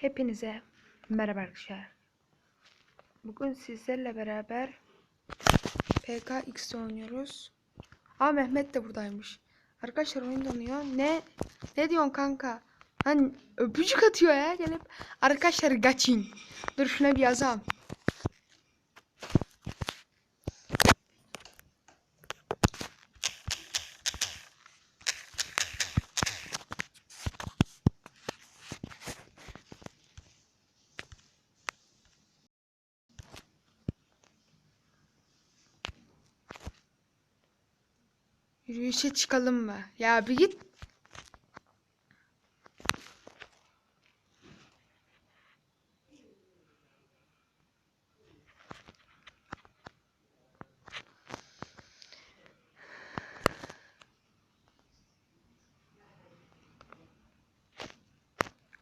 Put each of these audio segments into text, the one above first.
Hepinize merhaba arkadaşlar. Bugün sizlerle beraber PKX oynuyoruz. Aa Mehmet de buradaymış. Arkadaşlar oyun donuyor. Ne? Ne diyorsun kanka? Hani öpücük atıyor ya gelip. Arkadaşlar gaçin. Dur şuna bir yazalım. Yürüyüşe çıkalım mı? Ya bir git.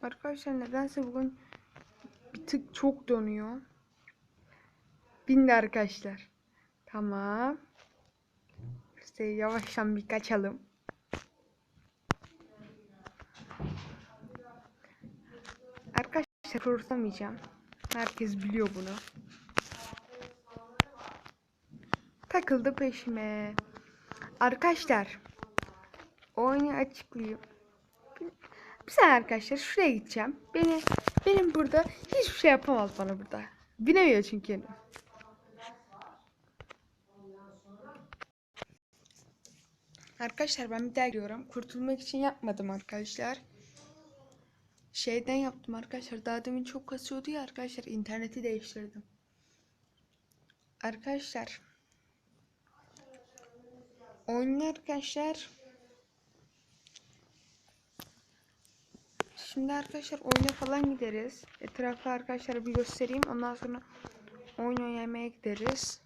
Arkadaşlar nedense bugün bir tık çok donuyor. Bindi arkadaşlar. Tamam. İşte yavaştan bir kaçalım. Arkadaşlar kurtamayacağım. Herkes biliyor bunu. Takıldı peşime. Arkadaşlar oyunu açıklayayım. Bir saniye arkadaşlar şuraya gideceğim. Beni benim burada hiçbir şey yapamaz bana burada. Binemiyor çünkü. Arkadaşlar ben bir daha giriyorum. Kurtulmak için yapmadım arkadaşlar. Şeyden yaptım arkadaşlar. Daha demin çok kasıyordu ya arkadaşlar. interneti değiştirdim. Arkadaşlar. Oyun arkadaşlar. Şimdi arkadaşlar oyuna falan gideriz. Etrafı arkadaşlar bir göstereyim. Ondan sonra oyun oynamaya gideriz.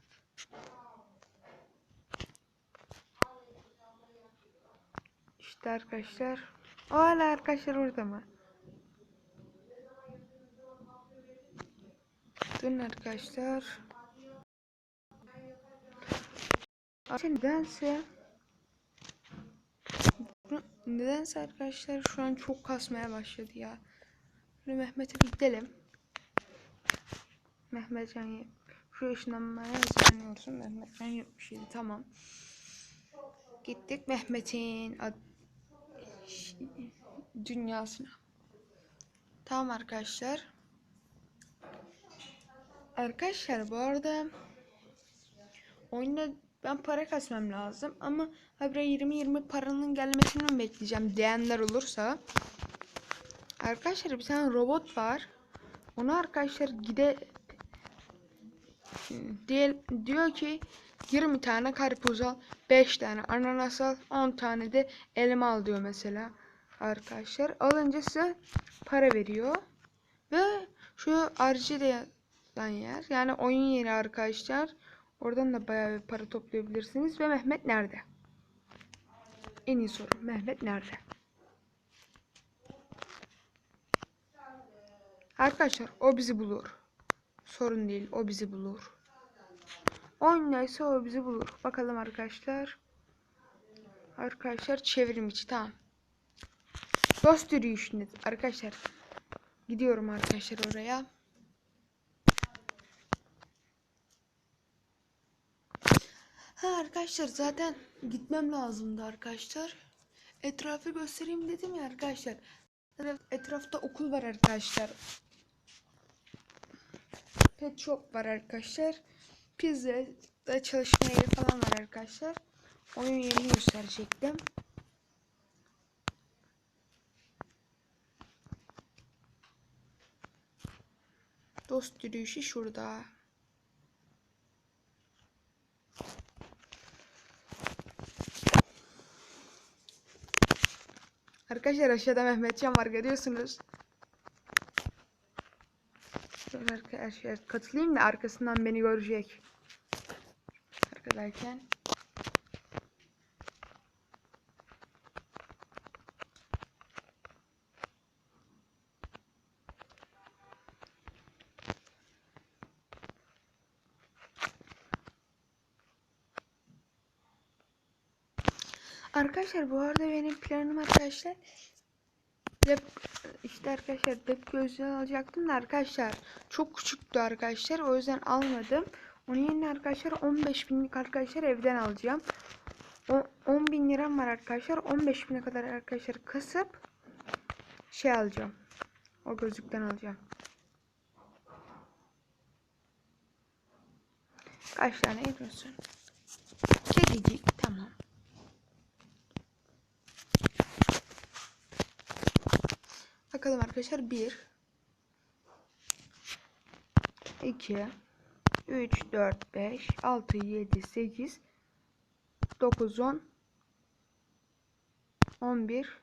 İşte arkadaşlar. O hala arkadaşlar orada mı? Dün arkadaşlar. Arkadaşlar nedense Nedense arkadaşlar şu an çok kasmaya başladı ya. Şimdi Mehmet'e gidelim. Mehmetcan şu ışınlanmaya hazırlanıyorsun. Mehmetcan 77 tamam. Gittik Mehmet'in dünyasına. Tamam arkadaşlar. Arkadaşlar bu arada oyunda ben para kasmam lazım ama habire 20-20 paranın gelmesini mi bekleyeceğim diyenler olursa Arkadaşlar bir tane robot var. Onu arkadaşlar gide diye, diyor ki 20 tane karpuz al, 5 tane ananas al, 10 tane de elma al diyor mesela. Arkadaşlar alınca size para veriyor. Ve şu da yer. Yani oyun yeri arkadaşlar. Oradan da bayağı bir para toplayabilirsiniz. Ve Mehmet nerede? En iyi soru. Mehmet nerede? Arkadaşlar o bizi bulur. Sorun değil. O bizi bulur. Oynaysa o bizi bulur. Bakalım arkadaşlar. Arkadaşlar çevrim içi tamam. Dost yürüyüşünde arkadaşlar. Gidiyorum arkadaşlar oraya. Ha arkadaşlar zaten gitmem lazımdı arkadaşlar. Etrafı göstereyim dedim ya arkadaşlar. Etrafta okul var arkadaşlar. Pet shop var arkadaşlar. Pizza da çalışma yeri falan var arkadaşlar. Oyun yerini gösterecektim. Dost yürüyüşü şurada. Arkadaşlar aşağıda Mehmetcan var görüyorsunuz. Arkadaşlar katılayım da arkasından beni görecek. Arkadayken. Arkadaşlar bu arada benim planım arkadaşlar işte arkadaşlar dep gözlüğü alacaktım da arkadaşlar çok küçüktü arkadaşlar o yüzden almadım. Onun yerine arkadaşlar 15 binlik arkadaşlar evden alacağım. O 10 bin liram var arkadaşlar 15 bine kadar arkadaşlar kasıp şey alacağım. O gözlükten alacağım. Kaç tane ediyorsun? Kedicik tamam. Bakalım arkadaşlar 1 2 3 4 5 6 7 8 9 10 11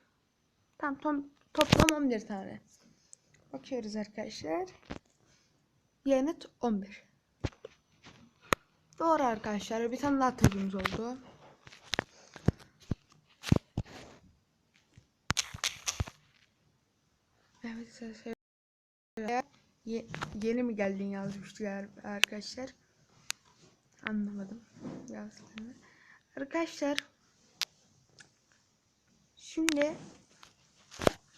Tam tom, toplam 11 tane. Bakıyoruz arkadaşlar. Yanıt 11. Doğru arkadaşlar. Bir tane daha tacımız oldu. Evet Ye- yeni mi geldin yazmıştı arkadaşlar. Anlamadım yazdığını. Arkadaşlar şimdi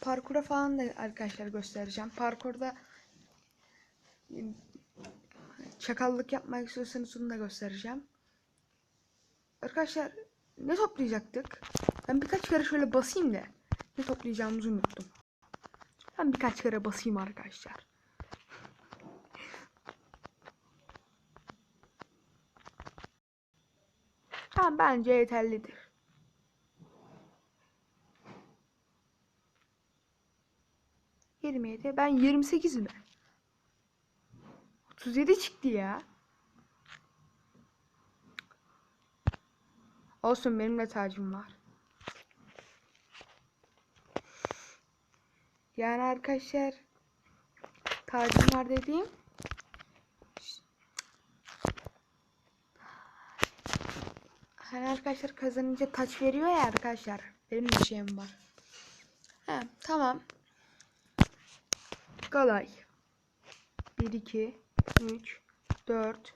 parkura falan da arkadaşlar göstereceğim. Parkurda çakallık yapmak istiyorsanız onu da göstereceğim. Arkadaşlar ne toplayacaktık? Ben birkaç kere şöyle basayım da ne toplayacağımızı unuttum. Ben birkaç kere basayım arkadaşlar. Tamam bence yeterlidir. Yirmi. Ben yirmi sekiz mi? Otuz yedi çıktı ya. Olsun benim de tacım var. Yani arkadaşlar tacım var dediğim Hani arkadaşlar kazanınca taç veriyor ya arkadaşlar. Benim bir şeyim var. He, tamam. Kolay. 1 2 3 4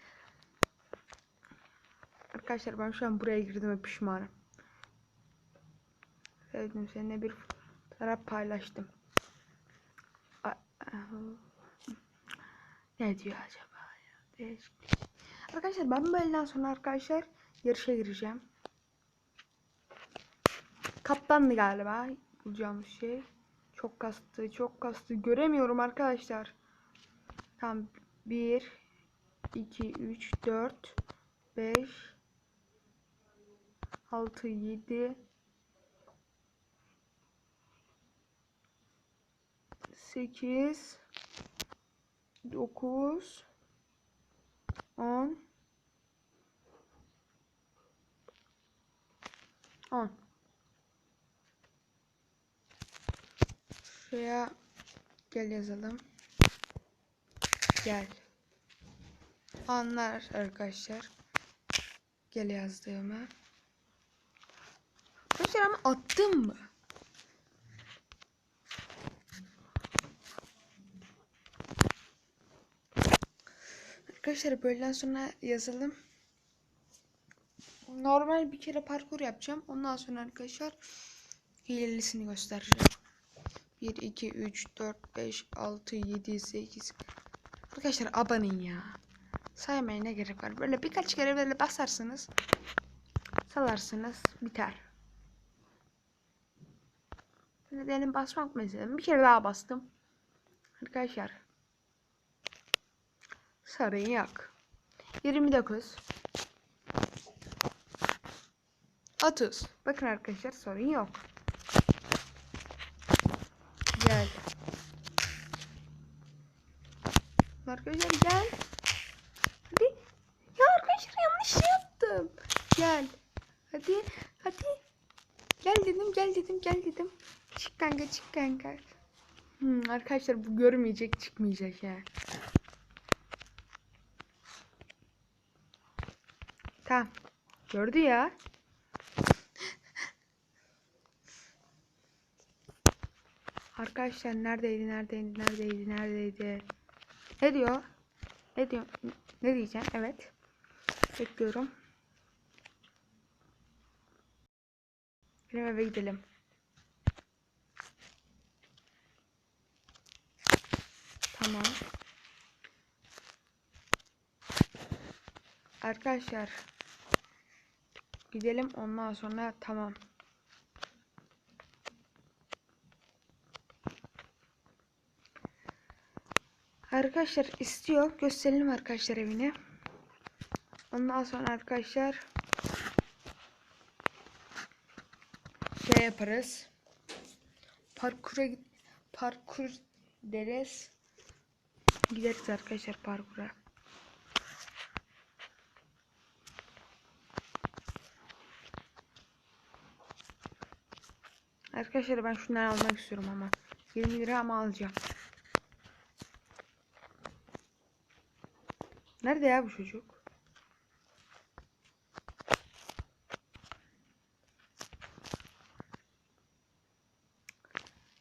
Arkadaşlar ben şu an buraya girdim ve pişmanım. Sevdim seninle bir taraf paylaştım. Ne diyor acaba ya? Değişik. Arkadaşlar ben böyleden sonra arkadaşlar yarışa gireceğim. Kaptandı galiba bulacağımız şey. Çok kastı, çok kastı. Göremiyorum arkadaşlar. Tam 1 2 3 4 5 6 7 8 9 10 10 Şuraya gel yazalım. Gel. Anlar arkadaşlar. Gel yazdığımı. Arkadaşlar ama attım mı? Arkadaşlar böyleden sonra yazalım. Normal bir kere parkur yapacağım. Ondan sonra arkadaşlar hilelisini göstereceğim. 1, 2, 3, 4, 5, 6, 7, 8. Arkadaşlar abanın ya. Saymaya ne gerek var? Böyle birkaç kere böyle basarsınız. Salarsınız. Biter. Benim basmak mesela. Bir kere daha bastım. Arkadaşlar. Sarın yok. 29. 30. Bakın arkadaşlar sorun yok. Gel. Arkadaşlar gel. Hadi. Ya arkadaşlar yanlış şey yaptım. Gel. Hadi. Hadi. Gel dedim gel dedim gel dedim kanka çık kanka. Hmm, arkadaşlar bu görmeyecek çıkmayacak ya. Tamam. Gördü ya. Arkadaşlar neredeydi neredeydi neredeydi neredeydi? Ne diyor? Ne diyor? Ne diyeceğim? Evet. Bekliyorum. Benim eve gidelim. Tamam. Arkadaşlar gidelim ondan sonra tamam. Arkadaşlar istiyor. Gösterelim arkadaşlar evini. Ondan sonra arkadaşlar şey yaparız. Parkura parkur deriz. Gideriz arkadaşlar parkura. Arkadaşlar ben şunları almak istiyorum ama 20 lira ama alacağım. Nerede ya bu çocuk?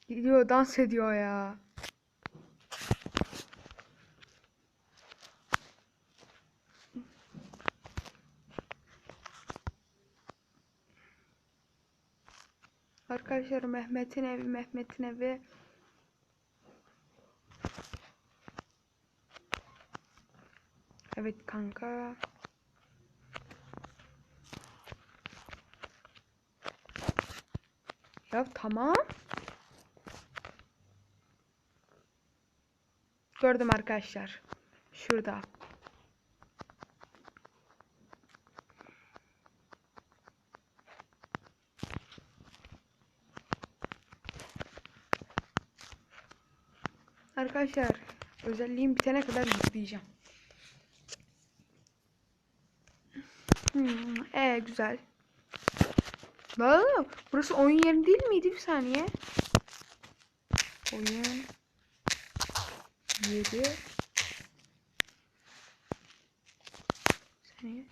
Gidiyor dans ediyor ya. Arkadaşlar Mehmet'in evi Mehmet'in evi Evet kanka. Ya tamam. Gördüm arkadaşlar. Şurada. Arkadaşlar özelliğim bitene kadar yükleyeceğim. Hmm, ee güzel. Lan burası oyun yeri değil miydi bir saniye? Oyun yeri. Saniye.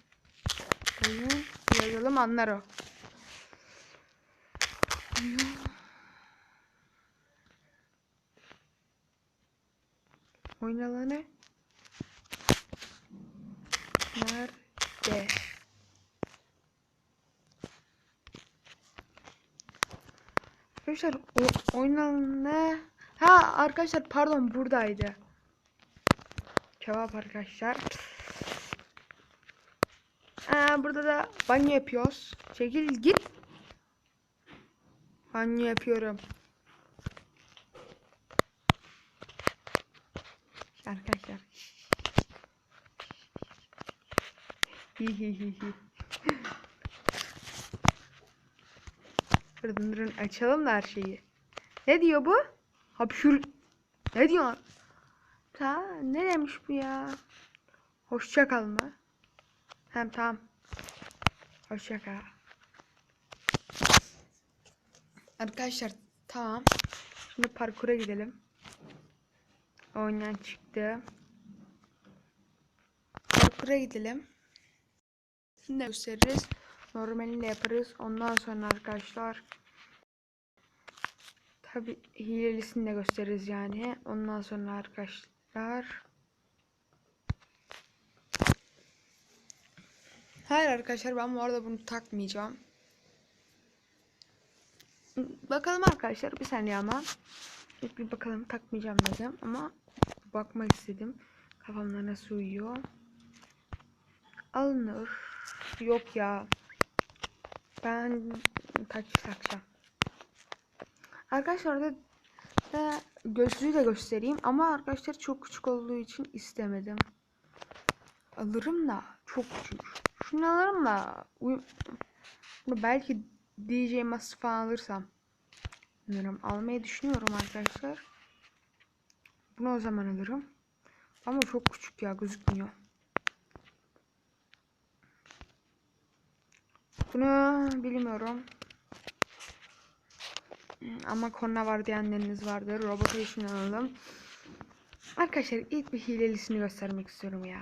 Oyun yazalım anlar o. Alanı. Nerede? Arkadaşlar o ha arkadaşlar pardon buradaydı. Kebap arkadaşlar. Aa, burada da banyo yapıyoruz. Çekil git. Banyo yapıyorum. Arkadaşlar. Durun durun açalım da her şeyi. Ne diyor bu? Hapşur. Ne diyor? Ta ne demiş bu ya? Hoşça kal mı? Hem tamam. Hoşça kal. Arkadaşlar tamam. Şimdi parkura gidelim. Oyundan çıktı. Parkura gidelim. Şimdi gösteririz. Normalini yaparız. Ondan sonra arkadaşlar tabi hilelisini de gösteririz yani. Ondan sonra arkadaşlar Hayır arkadaşlar ben bu arada bunu takmayacağım. Bakalım arkadaşlar bir saniye ama. Bir bakalım takmayacağım dedim ama bakmak istedim. Kafamda nasıl uyuyor. Alınır. Yok ya. Ben taç takacağım. Arkadaşlar orada da gözlüğü de göstereyim ama arkadaşlar çok küçük olduğu için istemedim. Alırım da çok küçük. Şunu alırım da belki DJ Master falan alırsam. Bilmiyorum. Almayı düşünüyorum arkadaşlar. Bunu o zaman alırım. Ama çok küçük ya gözükmüyor. Bunu bilmiyorum. Ama korna var diyenleriniz vardır. Robotation alalım. Arkadaşlar ilk bir hilelisini göstermek istiyorum ya.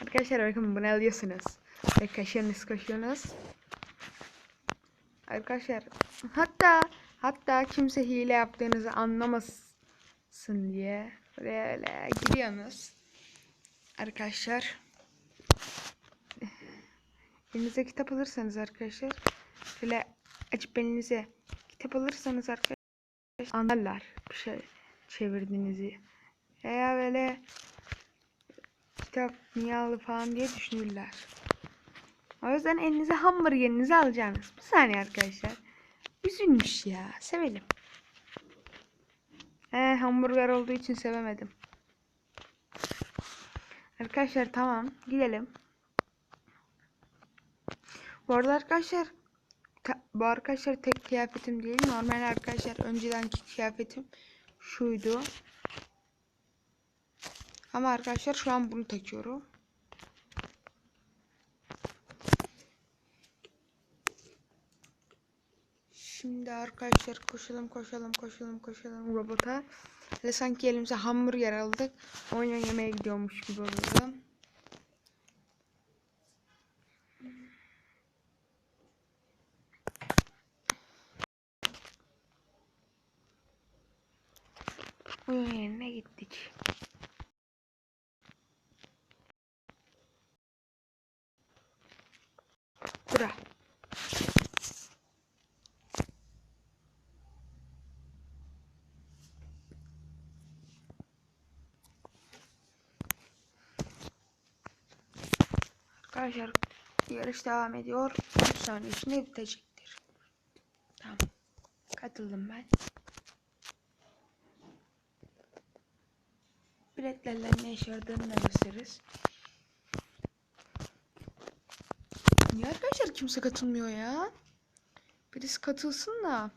Arkadaşlar bakın bunu alıyorsunuz. Ve kaşıyorsunuz koşuyorsunuz. Arkadaşlar hatta hatta kimse hile yaptığınızı anlamasın diye böyle gidiyorsunuz. Arkadaşlar elinize kitap alırsanız arkadaşlar şöyle açıp elinize kitap alırsanız arkadaşlar anlarlar bir şey çevirdiğinizi. Veya böyle kitap niye aldı falan diye düşünürler. O yüzden elinize hamburgerinizi alacaksınız. Bir saniye arkadaşlar. Üzülmüş ya. Sevelim. He hamburger olduğu için sevemedim. Arkadaşlar tamam. Gidelim. Bu arada arkadaşlar bu arkadaşlar tek kıyafetim değil. Normal arkadaşlar öncedenki kıyafetim şuydu. Ama arkadaşlar şu an bunu takıyorum. Şimdi arkadaşlar koşalım koşalım koşalım koşalım robota. Hele sanki elimize hamburger aldık. Oyun yemeğe gidiyormuş gibi oluyor. Oyun gittik. Bura. Arkadaşlar yarış devam ediyor. 3 saniye içinde bitecektir. Tamam. Katıldım ben. Biletlerle ne işe yaradığını da gösteririz. Niye arkadaşlar kimse katılmıyor ya? Birisi katılsın da.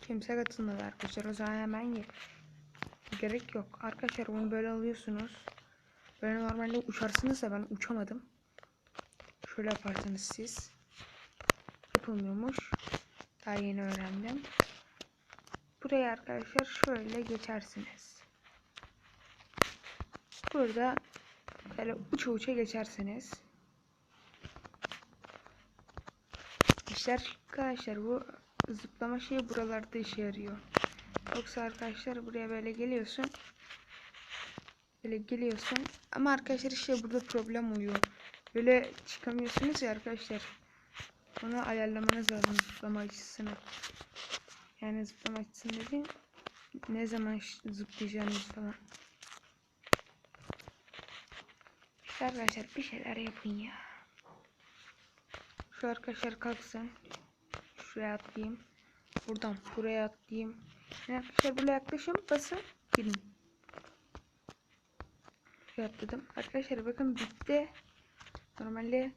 Kimse katılmadı arkadaşlar. O zaman hemen ye. Gerek yok. Arkadaşlar bunu böyle alıyorsunuz. Böyle normalde uçarsınız da ben uçamadım. Şöyle yaparsanız siz. Yapılmıyormuş. Daha yeni öğrendim. Buraya arkadaşlar şöyle geçersiniz. Burada böyle uça uça geçersiniz. İşte arkadaşlar bu zıplama şeyi buralarda işe yarıyor. Yoksa arkadaşlar buraya böyle geliyorsun. Böyle geliyorsun. Ama arkadaşlar işte burada problem oluyor. Böyle çıkamıyorsunuz ya arkadaşlar. Onu ayarlamanız lazım zıplama açısını. Yani zıplama açısını dediğim ne zaman zıplayacağınız falan. İşte arkadaşlar bir şeyler yapın ya. Şu arkadaşlar kalksın. Şuraya atlayayım. Buradan buraya atlayayım. Yani arkadaşlar buraya yaklaşın basın gidin. Şuraya atladım. Arkadaşlar bakın bitti. Normalde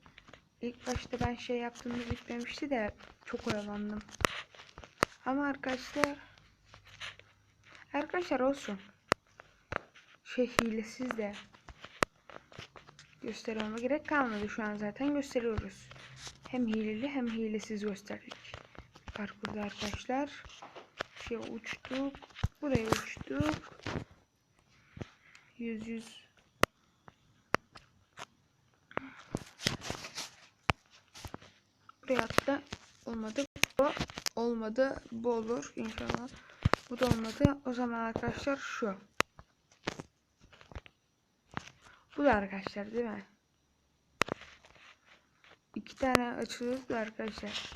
İlk başta ben şey yaptığımda bitmemişti de çok oyalandım. Ama arkadaşlar arkadaşlar olsun. Şey hilesiz de göstermeme gerek kalmadı. Şu an zaten gösteriyoruz. Hem hileli hem hilesiz gösterdik. Parkurda arkadaşlar. Şey uçtuk. Buraya uçtuk. 100 100 hayatta olmadı. Bu olmadı. Bu olur inşallah. Bu da olmadı. O zaman arkadaşlar şu. Bu da arkadaşlar değil mi? İki tane açılır da arkadaşlar.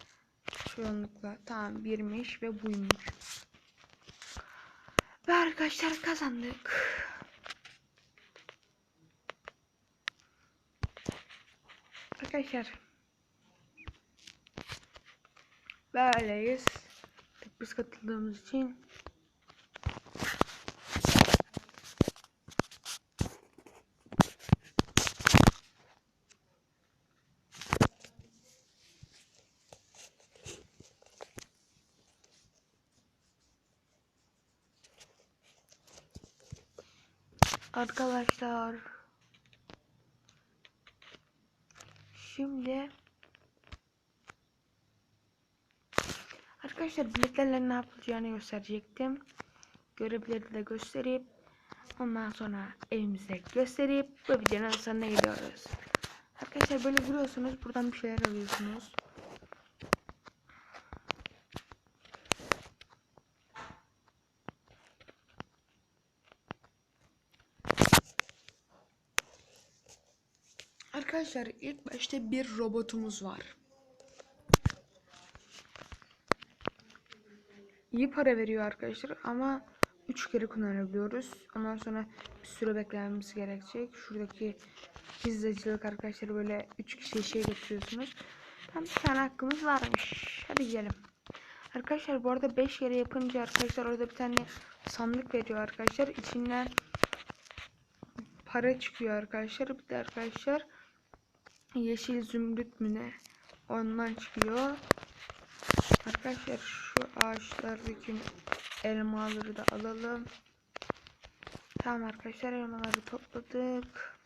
Çoğunlukla. Tamam birmiş ve buymuş. Ve arkadaşlar kazandık. Arkadaşlar Böyleyiz. Biz katıldığımız için. Arkadaşlar. Şimdi Arkadaşlar biletlerle ne yapılacağını gösterecektim. Görevleri de gösterip ondan sonra evimizde gösterip bu videonun sonuna gidiyoruz. Arkadaşlar böyle vuruyorsunuz buradan bir şeyler alıyorsunuz. Arkadaşlar ilk başta bir robotumuz var. İyi para veriyor arkadaşlar ama 3 kere kullanabiliyoruz. Ondan sonra bir süre beklememiz gerekecek. Şuradaki pizzacılık arkadaşlar böyle 3 kişiye şey getiriyorsunuz. Tam bir tane hakkımız varmış. Hadi gidelim. Arkadaşlar bu arada 5 kere yapınca arkadaşlar orada bir tane sandık veriyor arkadaşlar. İçinden para çıkıyor arkadaşlar. Bir de arkadaşlar yeşil zümrüt mü ne? Ondan çıkıyor. Arkadaşlar şu ağaçlardaki elmaları da alalım. Tamam arkadaşlar elmaları topladık.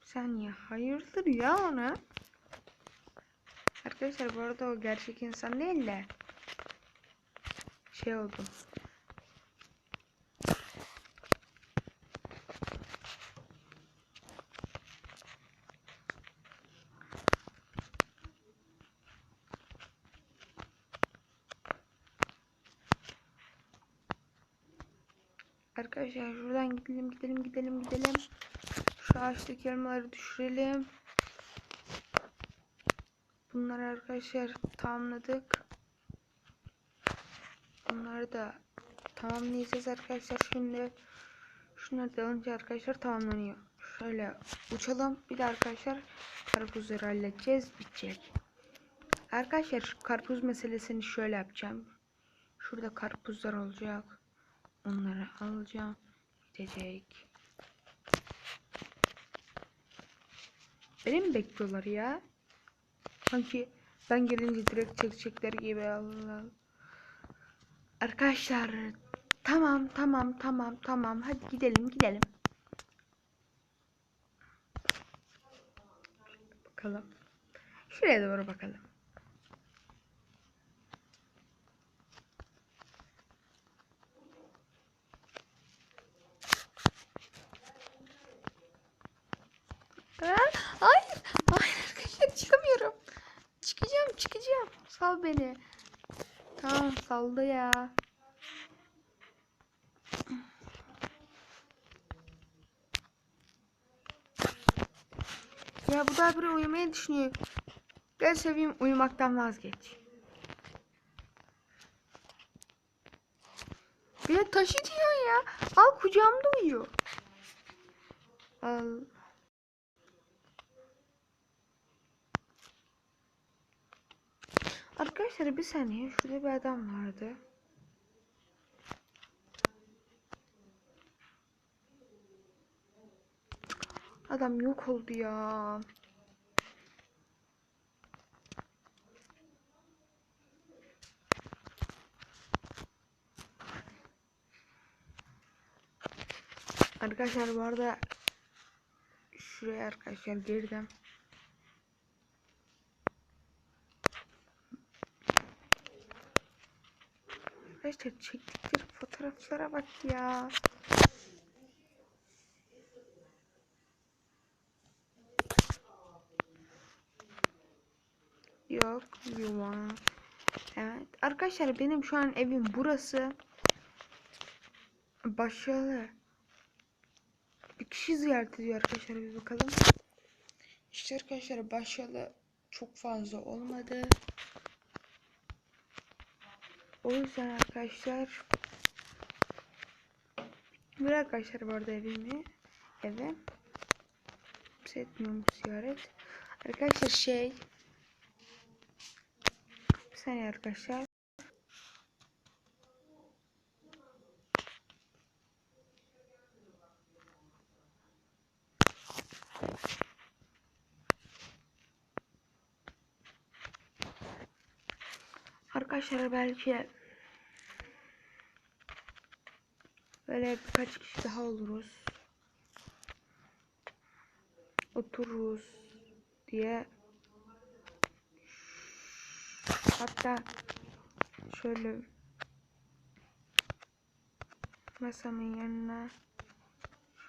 Bir saniye hayırdır ya ona? Arkadaşlar bu arada o gerçek insan değil de şey oldu. Arkadaşlar şuradan gidelim gidelim gidelim gidelim. Şu ağaçtaki elmaları düşürelim. Bunları arkadaşlar tamamladık. Bunları da tamamlayacağız arkadaşlar. Şimdi şunları da alınca arkadaşlar tamamlanıyor. Şöyle uçalım. Bir de arkadaşlar karpuzları halledeceğiz. Bitecek. Arkadaşlar karpuz meselesini şöyle yapacağım. Şurada karpuzlar olacak. Onları alacağım. Gidecek. Beni mi bekliyorlar ya? Sanki ben gelince direkt çekecekler gibi Allah. Arkadaşlar tamam tamam tamam tamam hadi gidelim gidelim. Bakalım. Şuraya doğru bakalım. Aa, hayır. Hayır arkadaşlar çıkamıyorum. Çıkacağım çıkacağım. Sal beni. Tamam saldı ya. Ya bu da bir uyumayı düşünüyor. Gel seveyim uyumaktan vazgeç. Bir de taşı diyor ya. Al kucağımda uyuyor. Al. Arkadaşlar bir saniye şurada bir adam vardı. Adam yok oldu ya. Arkadaşlar bu arada şuraya arkadaşlar girdim. Arkadaşlar çektikleri fotoğraflara bak ya. Yok yuva. Evet arkadaşlar benim şu an evim burası. Başarılı. Bir kişi ziyaret ediyor arkadaşlar bir bakalım. İşte arkadaşlar başarılı çok fazla olmadı. O yüzden arkadaşlar bir arkadaşlar bu arada evimi eve etmiyorum bu ziyaret. Arkadaşlar şey bir saniye arkadaşlar. Arkadaşlar belki böyle birkaç kişi daha oluruz. Otururuz diye Hatta şöyle masamın yanına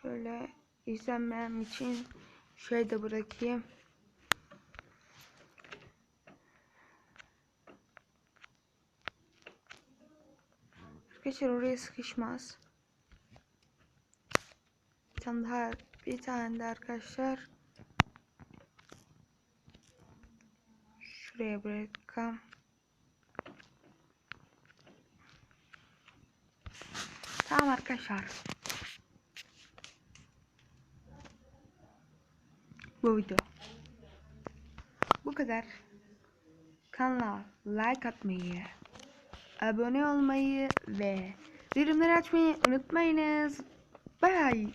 şöyle izlemem için şey de bırakayım. Arkadaşlar oraya sıkışmaz. Bir tane daha bir tane de arkadaşlar şuraya bırakalım. Tamam arkadaşlar. Bu video. Bu kadar. Kanala like atmayı, abone olmayı ve bildirimleri açmayı unutmayınız. Bye.